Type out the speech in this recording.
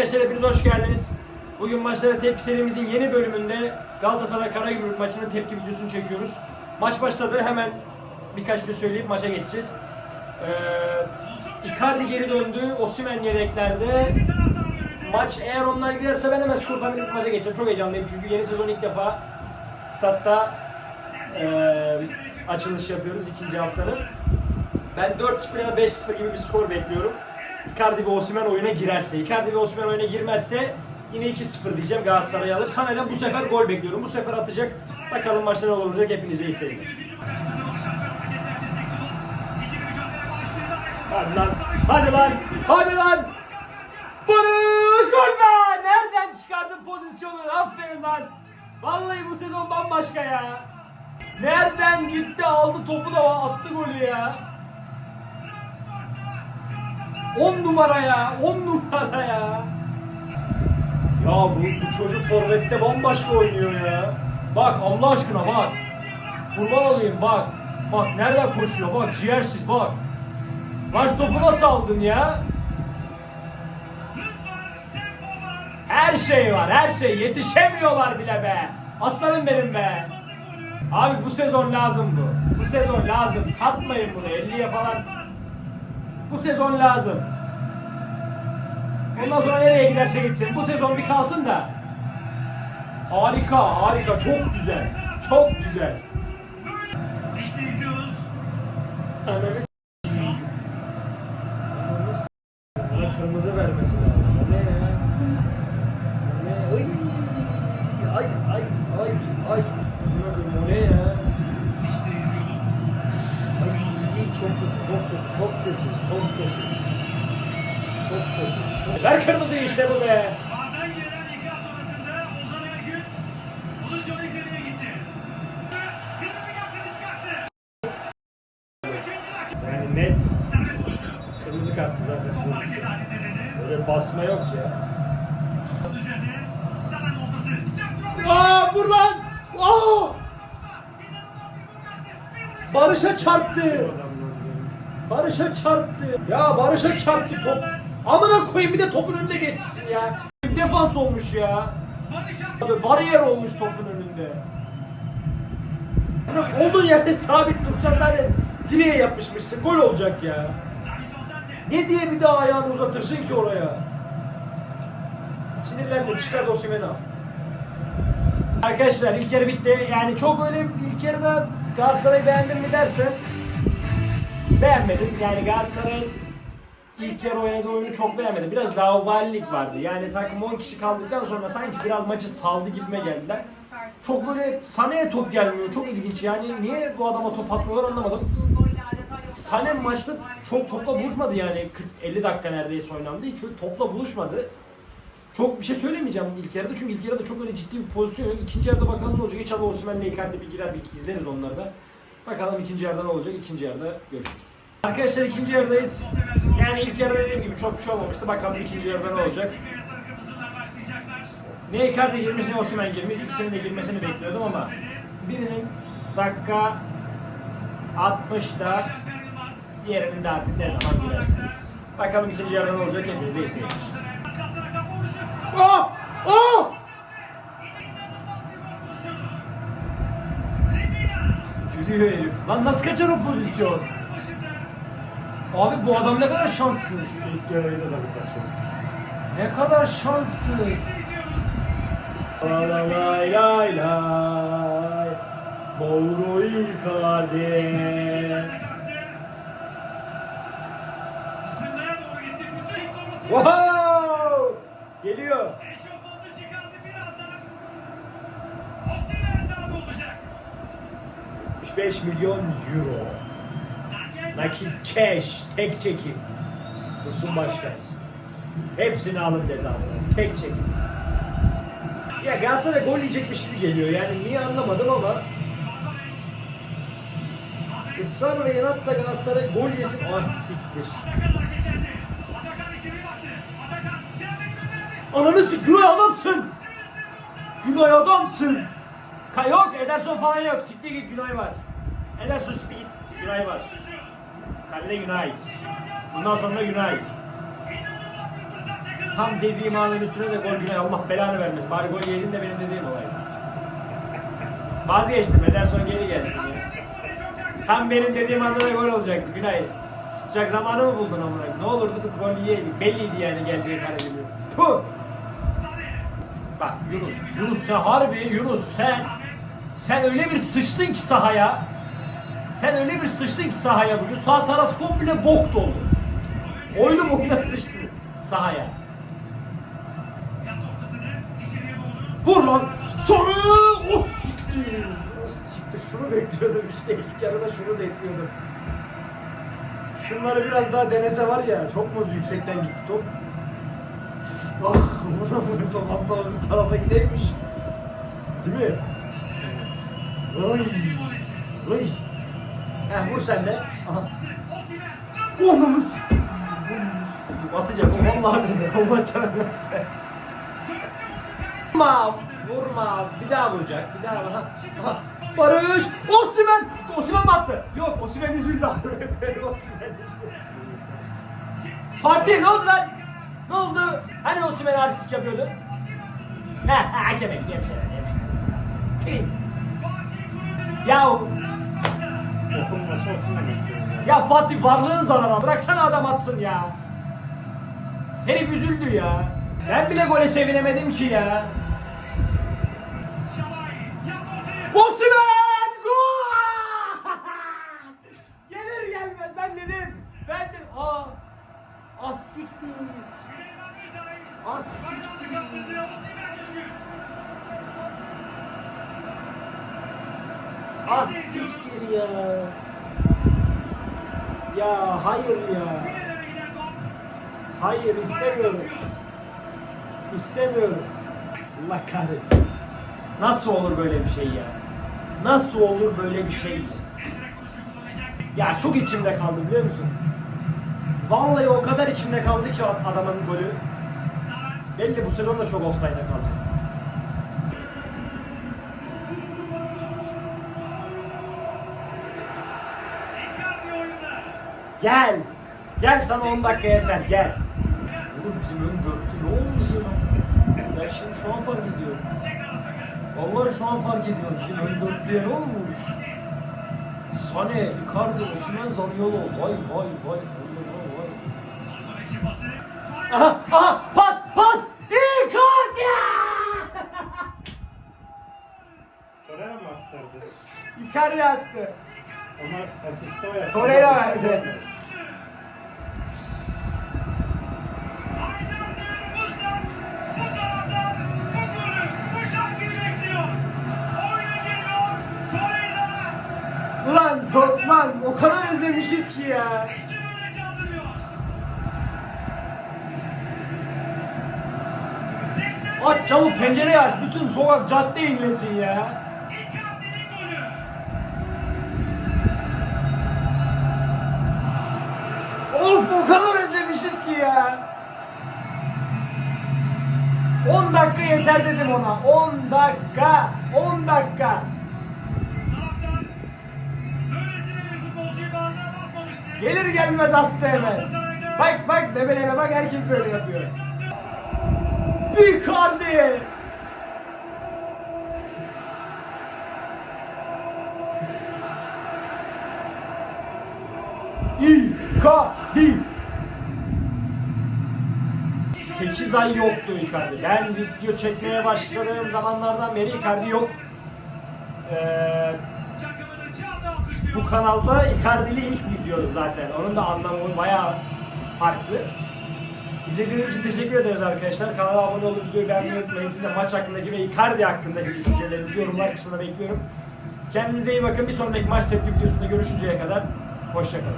Arkadaşlar hepiniz hoş geldiniz. Bugün maçlara tepki serimizin yeni bölümünde Galatasaray Karagümrük maçının tepki videosunu çekiyoruz. Maç başladı hemen birkaç bir söyleyip maça geçeceğiz. Ee, Icardi geri döndü, Osimhen yedeklerde. Maç eğer onlar girerse ben hemen skor tahmin maça geçeceğim. Çok heyecanlıyım çünkü yeni sezon ilk defa statta eee, açılış yapıyoruz ikinci haftanın. Ben 4-0 ya da 5-0 gibi bir skor bekliyorum. Icardi ve Osimhen oyuna girerse. Icardi ve Osimhen oyuna girmezse yine 2-0 diyeceğim Galatasaray alır. Sané'den bu sefer gol bekliyorum. Bu sefer atacak. Bakalım maçta ne olacak hepinize iyi seyirler. Hadi lan. Hadi lan. Hadi lan. Barış gol be! Nereden çıkardın pozisyonu? Aferin lan. Vallahi bu sezon bambaşka ya. Nereden gitti aldı topu da attı golü ya. 10 numara ya. 10 numara ya. Ya bu, bu çocuk forvette bambaşka oynuyor ya. Bak Allah aşkına bak. Kurban olayım bak. Bak nereden koşuyor bak ciğersiz bak. Şu topu nasıl aldın ya? Her şey var, her şey. Yetişemiyorlar bile be. Aslanım benim be. Abi bu sezon lazım bu. Bu sezon lazım. Satmayın bunu 50'ye falan. Bu sezon lazım. Ondan sonra nereye giderse gitsin. Bu sezon bir kalsın da. Harika, harika. Çok güzel. Çok güzel. İşte izliyoruz. Çok kötü, çok kötü, çok kötü, çok kötü. Çok kötü. Çok... Ver kırmızıyı işte bu be. Sağdan gelen ikaz sonrasında Ozan Ergün pozisyonu izlemeye gitti. Kırmızı kartını çıkarttı. Yani net kırmızı kartlı zaten. Top hareket halinde dedi. Böyle basma yok ya. Üzerine Saran ortası. Aa vur lan! Aa! Barış'a çarptı. Barış'a çarptı. Ya Barış'a çarptı top. Amına koyayım bir de topun önünde geçsin ya. Defans olmuş ya. Abi bariyer olmuş topun önünde. Olduğun yerde sabit duracaksın zaten direğe yapışmışsın. Gol olacak ya. Ne diye bir daha ayağını uzatırsın ki oraya? Sinirlendim. Çıkar Osimhen'i al. Arkadaşlar ilk yarı bitti. Yani çok öyle ilk yarıda Galatasaray'ı beğendim mi dersen beğenmedim. Yani Galatasaray'ın ilk yarı oynadığı oyunu çok beğenmedim. Biraz laubalilik vardı. Yani takım 10 kişi kaldıktan sonra sanki biraz maçı saldı gibime geldiler. Çok böyle Sané'ye top gelmiyor. Çok ilginç. Yani niye bu adama top atmıyorlar anlamadım. Sané maçta çok topla buluşmadı yani 40 50 dakika neredeyse oynandı. Hiç topla buluşmadı. Çok bir şey söylemeyeceğim ilk yarıda çünkü ilk yarıda çok öyle ciddi bir pozisyon yok. İkinci yarıda bakalım ne olacak. İnşallah Osimhen'le Icardi bir girer bir izleriz onları da. Bakalım ikinci yarıda ne olacak. İkinci yarıda görüşürüz. Arkadaşlar ikinci yarıdayız. Yani ilk yarıda dediğim gibi çok bir şey olmamıştı. Bakalım ikinci yarıda ne olacak. Ne Icardi girmiş ne Osimhen girmiş. İkisinin de girmesini bekliyordum ama birinin dakika 60'da Barış Alper Yılmaz. diğerinin de artık ne zaman girerse. Bakalım ikinci yarıda ne olacak hepinize iyi seyirler. Oh! Oh! Gülüyor herif. Lan nasıl kaçar o pozisyon? Abi bu adam ne kadar şanssız. Ne kadar şanssız. Lay lay lay lay. Mauro Icardi. Wow! Geliyor. 65 milyon euro. Nakit cash. Tek çekim. Dursun Başkan. Hepsini alın dedi abi. Tek çekim. Ya Galatasaray gol yiyecekmiş gibi geliyor. Yani niye anlamadım ama ısrar ve inatla Galatasaray gol yesin. Ah siktir. Ananı sik Günay adamsın. Günay adamsın. Ka yok Ederson falan yok. Siktir git Günay var. Ederson siktir git. Günay var. Kalede Günay. Bundan sonra Günay. Tam dediğim anın üstüne de gol günah Allah belanı vermesin. Bari gol yedin de benim dediğim olaydı. Vazgeçtim. Ederson geri gelsin ya. Tam benim dediğim anda da gol olacaktı Günay. Tutacak zamanı mı buldun amına? Ne olurdu gol yiyeydik. Belliydi yani geleceği kare gibi. Puh! Bak Yunus, Yunus sen harbi Yunus sen sen öyle bir sıçtın ki sahaya. Sen öyle bir sıçtın ki sahaya bugün. Sağ taraf komple bok doldu. Oylu bokuna sıçtı sahaya. Vur lan! Sonra o siktir. Siktir. Şunu bekliyordum işte ilk yarıda şunu bekliyordum. Şunları biraz daha denese var ya çok mu yüksekten gitti top. Ah buna vurdu top daha öbür tarafa gideymiş. Değil mi? Ay. Ay. Heh vur sen de. Aha. Oğlum. Atacak vallahi dedi. Allah canına. Vurma, vurma. Bir daha vuracak. Bir daha aha. aha. Barış, Osimhen. Osimhen mi attı? Yok, Osimhen üzüldü abi. Fatih ne oldu lan? Ne oldu? Hani Osimhen artistik yapıyordu? He, he, hakem ekliyor bir şeyler. Ya, ya Fatih varlığın zarara. Bıraksana adam atsın ya. Herif üzüldü ya. Ben bile gole sevinemedim ki ya. Osimhen! Gol! Gelir gelmez ben dedim. Ben de aa. Az siktir. Az siktir. Az siktir ya. Ya hayır ya. Hayır istemiyorum. İstemiyorum. Allah kahretsin. Nasıl olur böyle bir şey ya? Nasıl olur böyle bir şey? Ya çok içimde kaldı biliyor musun? Vallahi o kadar içimde kaldı ki adamın golü. Belli bu sezon da çok offside'da kaldı. Gel. Gel sana 10 dakika yeter gel. Oğlum bizim ön dörtlü ne olmuş ya? Ben şimdi şu an fark ediyorum. Vallahi şu an fark ediyorum. Bizim ön dörtlüye ne olmuş? Sane, Icardi, Osimhen, Zaniolo. Vay vay vay. Allah vay. Aha, aha, pas, pas. Icardi! Torreira mı aktardı? Icardi attı. Ona asist o yaptı. Torreira verdi. Aç çabuk pencereyi aç. Bütün sokak cadde inlesin ya. Of o kadar özlemişiz ki ya. 10 dakika yeter dedim ona. 10 dakika. 10 dakika. Gelir gelmez attı hemen. Bak bak debelere bak herkes böyle yapıyor. Icardi. Icardi. 8 ay yoktu Icardi. Ben video çekmeye başladığım zamanlardan beri Icardi yok. Ee, bu kanalda Icardi'li ilk video zaten. Onun da anlamı bayağı farklı. İzlediğiniz için teşekkür ederiz arkadaşlar. Kanala abone olup videoyu beğenmeyi unutmayın. Sizin de maç hakkındaki ve Icardi hakkındaki düşüncelerinizi yorumlar kısmına bekliyorum. Kendinize iyi bakın. Bir sonraki maç tepki videosunda görüşünceye kadar hoşçakalın.